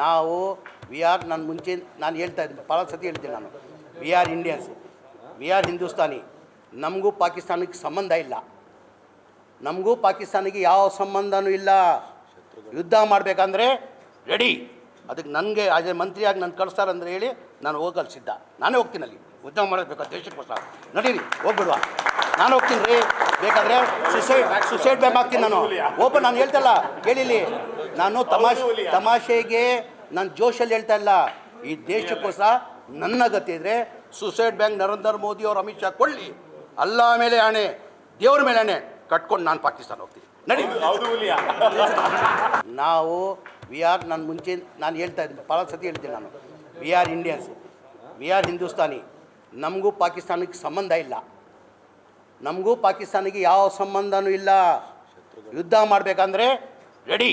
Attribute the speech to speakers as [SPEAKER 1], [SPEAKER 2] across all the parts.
[SPEAKER 1] ನಾವು we are ನಾನು ಮುಂಚೆ, ನಾನು ಹೇಳ್ತಾ ಇದ್ದೀನಿ ಭಾಳ ಸತಿ ಹೇಳ್ತೀನಿ ನಾನು. We are Indians we are Hindustani ನಮಗೂ ಪಾಕಿಸ್ತಾನಕ್ಕೆ ಸಂಬಂಧ ಇಲ್ಲ. ನಮಗೂ ಪಾಕಿಸ್ತಾನಿಗೆ ಯಾವ ಸಂಬಂಧನೂ ಇಲ್ಲ. ಯುದ್ಧ ಮಾಡಬೇಕಂದ್ರೆ ರೆಡಿ ಅದಕ್ಕೆ ನನಗೆ ಎ ಮಂತ್ರಿಯಾಗಿ ನಾನು ಕಳಿಸ್ತಾರಂದ್ರೆ ಹೇಳಿ, ನಾನು ಹೋಗಲು ಸಿದ್ಧ. ನಾನೇ ಹೋಗ್ತೀನಿ ಅಲ್ಲಿ. ಯುದ್ಧ ಮಾಡಬೇಕು ದೇಶಕ್ಕೋಸ್ಕರ ನಡೀರಿ, ಹೋಗ್ಬಿಡುವ. ನಾನು ಹೋಗ್ತೀನಿ ರೀ. ಬೇಕಾದರೆ ಸುಸೈಡ್ ಸುಸೈಡ್ ಬ್ಯಾಂಕ್ ನಾನು. ಓಪನ್ ನಾನು ಹೇಳ್ತಲ್ಲ ಕೇಳಿಲಿ ನಾನು ತಮಾಷೆ ತಮಾಷೆಗೆ ನಾನು ಜೋಶಲ್ಲಿ ಹೇಳ್ತಾ ಇಲ್ಲ. ಈ ದೇಶಕ್ಕೋಸ್ಕರ ನನ್ನ ಗತಿ ಇದ್ರೆ ಸುಸೈಡ್ ಬ್ಯಾಂಕ್ ನರೇಂದ್ರ ಮೋದಿ ಅವರು ಅಮಿತ್ ಶಾ ಕೊಳ್ಳಿ ಅಲ್ಲ ಮೇಲೆ ಆಣೆ ದೇವ್ರ ಮೇಲೆ ಆಣೆ ಕಟ್ಕೊಂಡು ನಾನು ಪಾಕಿಸ್ತಾನ ಹೋಗ್ತೀನಿ. ನಡಿ. ನಾವು ವಿ ಆರ್ ನಾನು ಮುಂಚೆ ನಾನು ಹೇಳ್ತಾ ಇದ್ದೀನಿ ಭಾಳ ಸತಿ ಹೇಳ್ತೀನಿ ನಾನು. We are Indians we are Hindustani. ನಮಗೂ ಪಾಕಿಸ್ತಾನಕ್ಕೆ ಸಂಬಂಧ ಇಲ್ಲ. ನಮಗೂ ಪಾಕಿಸ್ತಾನಿಗೆ ಯಾವ ಸಂಬಂಧನೂ ಇಲ್ಲ. ಯುದ್ಧ ಮಾಡಬೇಕಂದ್ರೆ ರೆಡಿ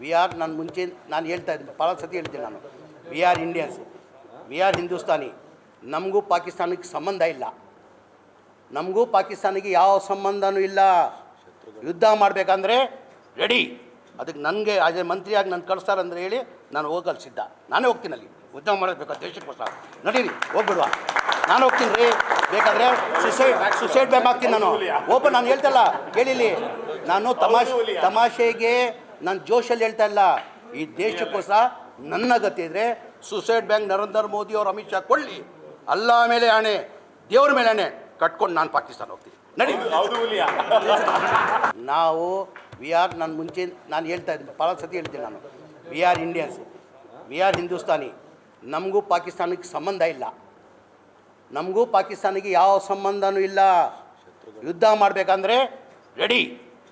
[SPEAKER 1] ವಿ ಆರ್ ನಾನು ಮುಂಚೆ ನಾನು ಹೇಳ್ತಾ ಇದ್ದೀನಿ ಭಾಳ ಸತಿ ಹೇಳ್ತೀನಿ ನಾನು. We are Indians we are Hindustani. ನಮಗೂ ಪಾಕಿಸ್ತಾನಕ್ಕೆ ಸಂಬಂಧ ಇಲ್ಲ. ನಮಗೂ ಪಾಕಿಸ್ತಾನಿಗೆ ಯಾವ ಸಂಬಂಧನೂ ಇಲ್ಲ. ಯುದ್ಧ ಮಾಡಬೇಕಂದ್ರೆ ರೆಡಿ ಅದಕ್ಕೆ ನನಗೆ ಅದೇ ಮಂತ್ರಿಯಾಗಿ ನಾನು ಕಳಿಸ್ತಾರಂದ್ರೆ ಹೇಳಿ ನಾನು ಹೋಗಲು ಸಿದ್ಧ. ನಾನೇ ಹೋಗ್ತೀನಿ ಅಲ್ಲಿ. ಯುದ್ಧ ಮಾಡಬೇಕು ದೇಶಕ್ಕೋಸ್ಕರ ನಡೀರಿ ಹೋಗ್ಬಿಡುವ. ನಾನು ಹೋಗ್ತೀನಿ ರೀ. ಬೇಕಾದರೆ ಸುಸೈಡ್ ಸುಸೈಡ್ ಬ್ಯಾಂಕ್ ಹಾಕ್ತೀನಿ ನಾನು. ಓಪನ್ ನಾನು ಹೇಳ್ತಲ್ಲ ಕೇಳಿಲಿ ನಾನು ತಮಾಷೆ ತಮಾಷೆಗೆ ನಾನು ಜೋಶಲ್ಲಿ ಹೇಳ್ತಾ ಇಲ್ಲ. ಈ ದೇಶಕ್ಕೋಸ್ಕರ ನನ್ನ ಗತಿ ಇದ್ರೆ ಸುಸೈಡ್ ಬ್ಯಾಂಕ್ ನರೇಂದ್ರ ಮೋದಿ ಅವರು ಅಮಿತ್ ಶಾ ಕೊಳ್ಳಿ ಅಲ್ಲ ಮೇಲೆ ಆಣೆ ದೇವ್ರ ಮೇಲೆ ಆಣೆ ಕಟ್ಕೊಂಡು ನಾನು ಪಾಕಿಸ್ತಾನ ಹೋಗ್ತೀನಿ. ನಡಿ. ನಾವು ವಿ ಆರ್ ನಾನು ಮುಂಚೆ ನಾನು ಹೇಳ್ತಾ ಇದ್ದೀನಿ ಭಾಳ ಸತಿ ಹೇಳ್ತೀನಿ ನಾನು. We are Indians we are Hindustani. ನಮಗೂ ಪಾಕಿಸ್ತಾನಕ್ಕೆ ಸಂಬಂಧ ಇಲ್ಲ. ನಮಗೂ ಪಾಕಿಸ್ತಾನಿಗೆ ಯಾವ ಸಂಬಂಧನೂ ಇಲ್ಲ. ಯುದ್ಧ ಮಾಡಬೇಕಂದ್ರೆ ರೆಡಿ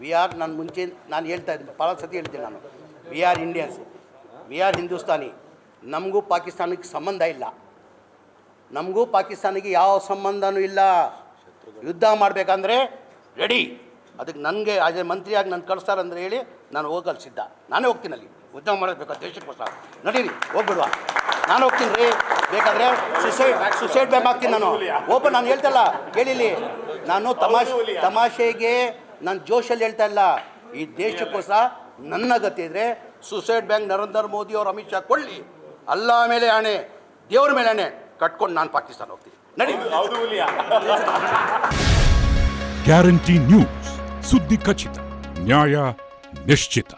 [SPEAKER 1] ವಿ ಆರ್ ನಾನು ಮುಂಚೆ ನಾನು ಹೇಳ್ತಾ ಇದ್ದೀನಿ ಭಾಳ ಸತಿ ಹೇಳ್ತೀನಿ ನಾನು. We are Indians we are Hindustani. ನಮಗೂ ಪಾಕಿಸ್ತಾನಕ್ಕೆ ಸಂಬಂಧ ಇಲ್ಲ. ನಮಗೂ ಪಾಕಿಸ್ತಾನಿಗೆ ಯಾವ ಸಂಬಂಧನೂ ಇಲ್ಲ. ಯುದ್ಧ ಮಾಡಬೇಕಂದ್ರೆ ರೆಡಿ ಅದಕ್ಕೆ ನನಗೆ ಅದೇ ಮಂತ್ರಿಯಾಗಿ ನಾನು ಕಳಿಸ್ತಾರಂದ್ರೆ ಹೇಳಿ ನಾನು ಹೋಗಲು ಸಿದ್ಧ. ನಾನೇ ಹೋಗ್ತೀನಿ ಅಲ್ಲಿ. ಯುದ್ಧ ಮಾಡಬೇಕು ದೇಶಕ್ಕೋಸ್ಕರ ನಡೀರಿ ಹೋಗ್ಬಿಡುವ. ನಾನು ಹೋಗ್ತೀನಿ ರೀ. ಬೇಕಾದರೆ ಸುಸೈಡ್ ಸುಸೈಡ್ ಬ್ಯಾಂಕ್ ಹಾಕ್ತೀನಿ ನಾನು. ಓಪನ್ ನಾನು ಹೇಳ್ತಲ್ಲ ಕೇಳಿಲಿ ನಾನು ತಮಾಷೆ ತಮಾಷೆಗೆ ನಾನು ಜೋಶಲ್ಲಿ ಹೇಳ್ತಾ ಇಲ್ಲ. ಈ ದೇಶಕ್ಕೋಸ್ಕರ ನನ್ನ ಗತಿ ಇದ್ರೆ ಸುಸೈಡ್ ಬ್ಯಾಂಕ್ ನರೇಂದ್ರ ಮೋದಿ ಅವರು ಅಮಿತ್ ಶಾ ಕೊಳ್ಳಿ ಅಲ್ಲ ಮೇಲೆ ಆಣೆ ದೇವ್ರ ಮೇಲೆ ಆಣೆ ಕಟ್ಕೊಂಡು ನಾನು ಪಾಕಿಸ್ತಾನ ಹೋಗ್ತೀನಿ. ನಡಿ.
[SPEAKER 2] ಗ್ಯಾರಂಟಿ ನ್ಯೂಸ್ ಸುದ್ದಿ ಖಚಿತ ನ್ಯಾಯ ನಿಶ್ಚಿತ.